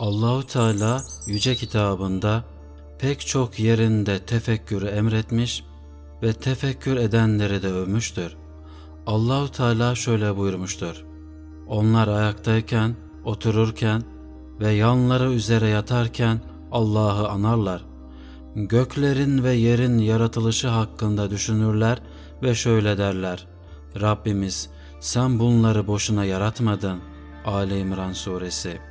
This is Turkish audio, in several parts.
Allahu Teala yüce kitabında pek çok yerinde tefekkürü emretmiş ve tefekkür edenleri de övmüştür. Allahu Teala şöyle buyurmuştur. Onlar ayaktayken, otururken ve yanları üzere yatarken Allah'ı anarlar. Göklerin ve yerin yaratılışı hakkında düşünürler ve şöyle derler. Rabbimiz sen bunları boşuna yaratmadın. Ali İmran Suresi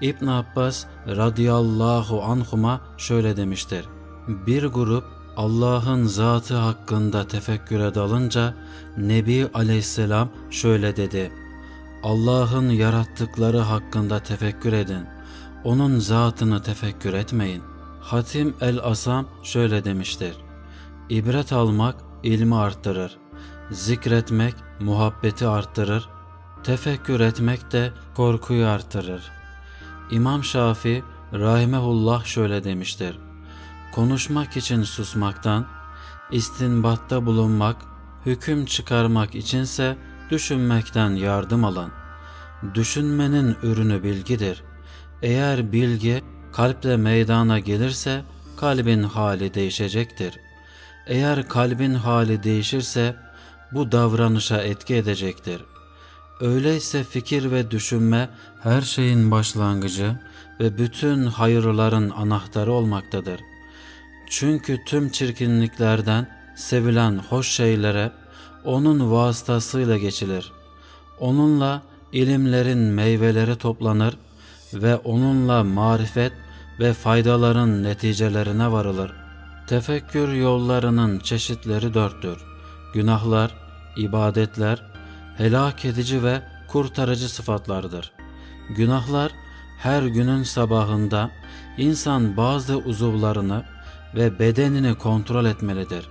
İbn Abbas radıyallahu anhuma şöyle demiştir. Bir grup Allah'ın zatı hakkında tefekküre dalınca Nebi aleyhisselam şöyle dedi. Allah'ın yarattıkları hakkında tefekkür edin. Onun zatını tefekkür etmeyin. Hatim el-Asam şöyle demiştir. İbret almak ilmi arttırır. Zikretmek muhabbeti arttırır. Tefekkür etmek de korkuyu arttırır. İmam Şafi rahimehullah şöyle demiştir. Konuşmak için susmaktan, istinbatta bulunmak, hüküm çıkarmak içinse düşünmekten yardım alın. Düşünmenin ürünü bilgidir. Eğer bilgi kalple meydana gelirse kalbin hali değişecektir. Eğer kalbin hali değişirse bu davranışa etki edecektir. Öyleyse fikir ve düşünme her şeyin başlangıcı ve bütün hayırların anahtarı olmaktadır. Çünkü tüm çirkinliklerden sevilen hoş şeylere onun vasıtasıyla geçilir. Onunla ilimlerin meyveleri toplanır ve onunla marifet ve faydaların neticelerine varılır. Tefekkür yollarının çeşitleri dörttür. Günahlar, ibadetler, helak edici ve kurtarıcı sıfatlardır. Günahlar her günün sabahında insan bazı uzuvlarını ve bedenini kontrol etmelidir.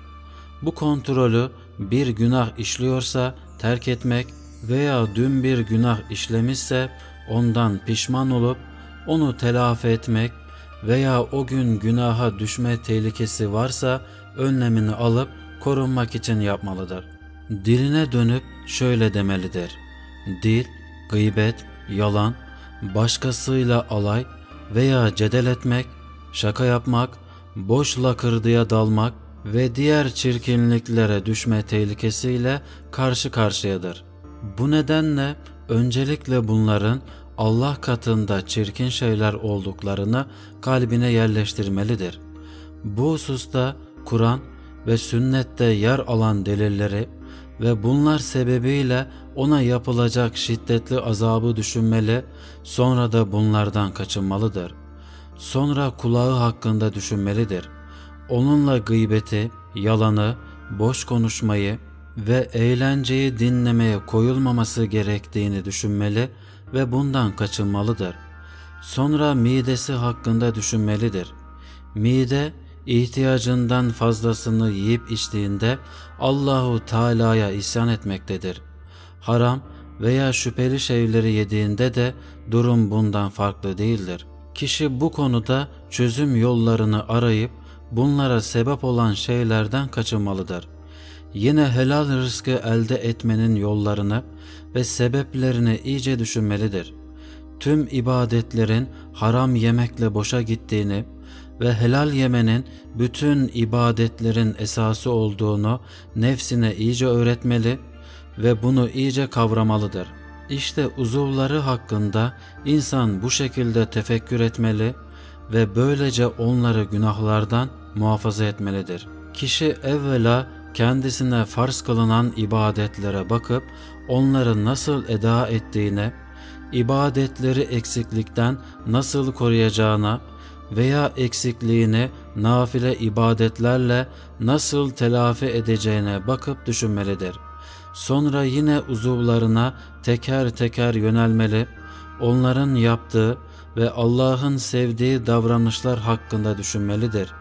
Bu kontrolü bir günah işliyorsa terk etmek veya dün bir günah işlemişse ondan pişman olup onu telafi etmek veya o gün günaha düşme tehlikesi varsa önlemini alıp korunmak için yapmalıdır. Diline dönüp şöyle demelidir. Dil, gıybet, yalan, başkasıyla alay veya cedel etmek, şaka yapmak, boş lakırdıya dalmak ve diğer çirkinliklere düşme tehlikesiyle karşı karşıyadır. Bu nedenle öncelikle bunların Allah katında çirkin şeyler olduklarını kalbine yerleştirmelidir. Bu hususta Kur'an ve sünnette yer alan delilleri ve bunlar sebebiyle ona yapılacak şiddetli azabı düşünmeli, sonra da bunlardan kaçınmalıdır. Sonra kulağı hakkında düşünmelidir. Onunla gıybeti, yalanı, boş konuşmayı ve eğlenceyi dinlemeye koyulmaması gerektiğini düşünmeli ve bundan kaçınmalıdır. Sonra midesi hakkında düşünmelidir. Mide ihtiyacından fazlasını yiyip içtiğinde Allahu Teala'ya isyan etmektedir. Haram veya şüpheli şeyleri yediğinde de durum bundan farklı değildir. Kişi bu konuda çözüm yollarını arayıp bunlara sebep olan şeylerden kaçınmalıdır. Yine helal rızkı elde etmenin yollarını ve sebeplerini iyice düşünmelidir. Tüm ibadetlerin haram yemekle boşa gittiğini ve helal yemenin bütün ibadetlerin esası olduğunu nefsine iyice öğretmeli ve bunu iyice kavramalıdır. İşte uzuvları hakkında insan bu şekilde tefekkür etmeli ve böylece onları günahlardan muhafaza etmelidir. Kişi evvela kendisine farz kılınan ibadetlere bakıp onları nasıl eda ettiğine, ibadetleri eksiklikten nasıl koruyacağına veya eksikliğini nafile ibadetlerle nasıl telafi edeceğine bakıp düşünmelidir. Sonra yine uzuvlarına teker teker yönelmeli, onların yaptığı ve Allah'ın sevdiği davranışlar hakkında düşünmelidir.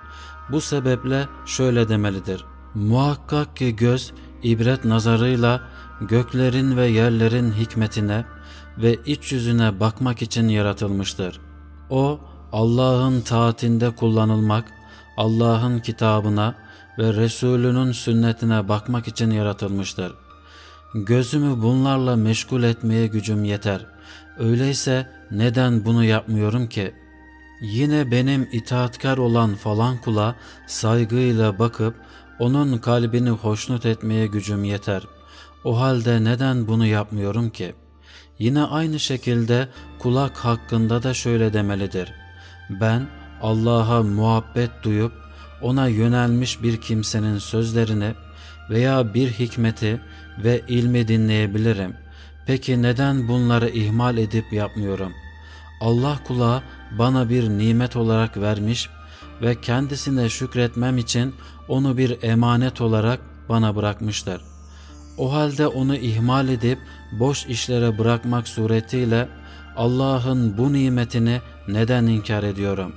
Bu sebeple şöyle demelidir. Muhakkak ki göz ibret nazarıyla göklerin ve yerlerin hikmetine ve iç yüzüne bakmak için yaratılmıştır. O Allah'ın taatinde kullanılmak, Allah'ın kitabına ve Resulünün sünnetine bakmak için yaratılmıştır. Gözümü bunlarla meşgul etmeye gücüm yeter. Öyleyse neden bunu yapmıyorum ki? Yine benim itaatkar olan falan kula saygıyla bakıp onun kalbini hoşnut etmeye gücüm yeter. O halde neden bunu yapmıyorum ki? Yine aynı şekilde kulak hakkında da şöyle demelidir. Ben Allah'a muhabbet duyup ona yönelmiş bir kimsenin sözlerini veya bir hikmeti ve ilmi dinleyebilirim. Peki neden bunları ihmal edip yapmıyorum? Allah kulağı bana bir nimet olarak vermiş ve kendisine şükretmem için onu bir emanet olarak bana bırakmıştır. O halde onu ihmal edip boş işlere bırakmak suretiyle Allah'ın bu nimetini neden inkar ediyorum?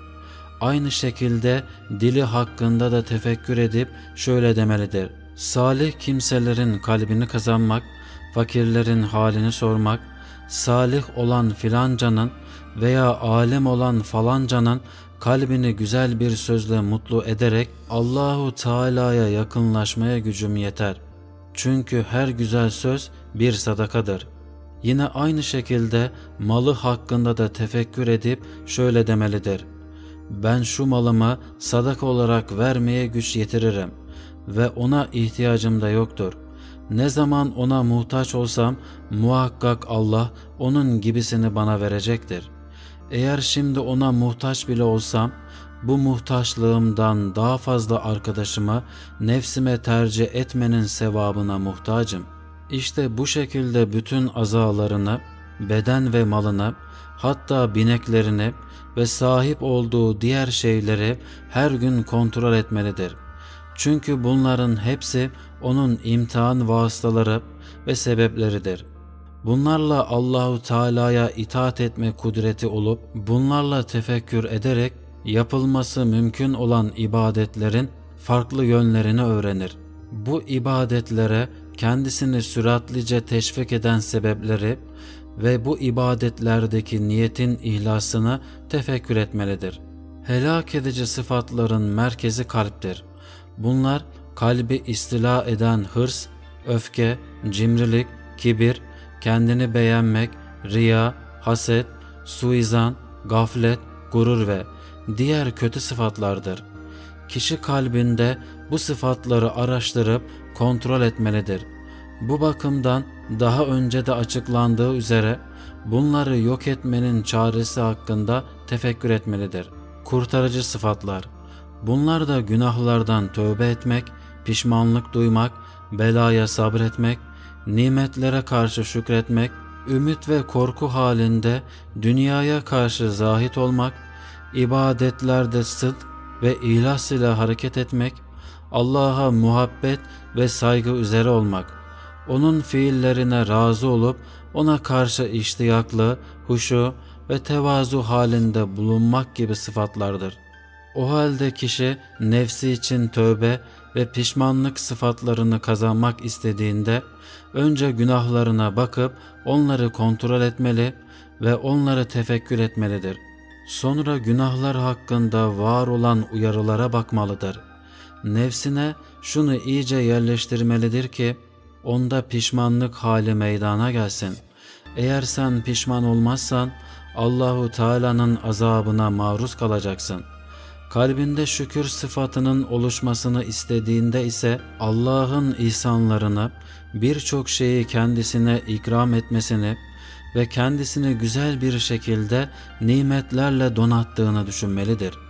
Aynı şekilde dili hakkında da tefekkür edip şöyle demelidir. Salih kimselerin kalbini kazanmak, fakirlerin halini sormak, salih olan filancanın veya alim olan falancanın kalbini güzel bir sözle mutlu ederek Allahu Teala'ya yakınlaşmaya gücüm yeter. Çünkü her güzel söz bir sadakadır. Yine aynı şekilde malı hakkında da tefekkür edip şöyle demelidir. Ben şu malımı sadaka olarak vermeye güç yetiririm ve ona ihtiyacım da yoktur. Ne zaman ona muhtaç olsam muhakkak Allah onun gibisini bana verecektir. Eğer şimdi ona muhtaç bile olsam bu muhtaçlığımdan daha fazla arkadaşıma nefsime tercih etmenin sevabına muhtacım. İşte bu şekilde bütün azalarını, beden ve malını, hatta bineklerini ve sahip olduğu diğer şeyleri her gün kontrol etmelidir. Çünkü bunların hepsi onun imtihan vasıtaları ve sebepleridir. Bunlarla Allahu Teala'ya itaat etme kudreti olup bunlarla tefekkür ederek yapılması mümkün olan ibadetlerin farklı yönlerini öğrenir. Bu ibadetlere kendisini süratlice teşvik eden sebepleri ve bu ibadetlerdeki niyetin ihlasını tefekkür etmelidir. Helak edici sıfatların merkezi kalptir. Bunlar kalbi istila eden hırs, öfke, cimrilik, kibir, kendini beğenmek, riya, haset, suizan, gaflet, gurur ve diğer kötü sıfatlardır. Kişi kalbinde bu sıfatları araştırıp kontrol etmelidir. Bu bakımdan daha önce de açıklandığı üzere bunları yok etmenin çaresi hakkında tefekkür etmelidir. Kurtarıcı sıfatlar Bunlar da günahlardan tövbe etmek, pişmanlık duymak, belaya sabretmek, nimetlere karşı şükretmek, ümit ve korku halinde dünyaya karşı zahit olmak, ibadetlerde sıdk ve ihlas ile hareket etmek, Allah'a muhabbet ve saygı üzere olmak, onun fiillerine razı olup ona karşı iştiyaklı, huşu ve tevazu halinde bulunmak gibi sıfatlardır. O halde kişi nefsi için tövbe ve pişmanlık sıfatlarını kazanmak istediğinde önce günahlarına bakıp onları kontrol etmeli ve onları tefekkür etmelidir. Sonra günahlar hakkında var olan uyarılara bakmalıdır. Nefsine şunu iyice yerleştirmelidir ki onda pişmanlık hali meydana gelsin. Eğer sen pişman olmazsan Allahu Teala'nın azabına maruz kalacaksın. Kalbinde şükür sıfatının oluşmasını istediğinde ise Allah'ın ihsanlarını, birçok şeyi kendisine ikram etmesini ve kendisini güzel bir şekilde nimetlerle donattığını düşünmelidir.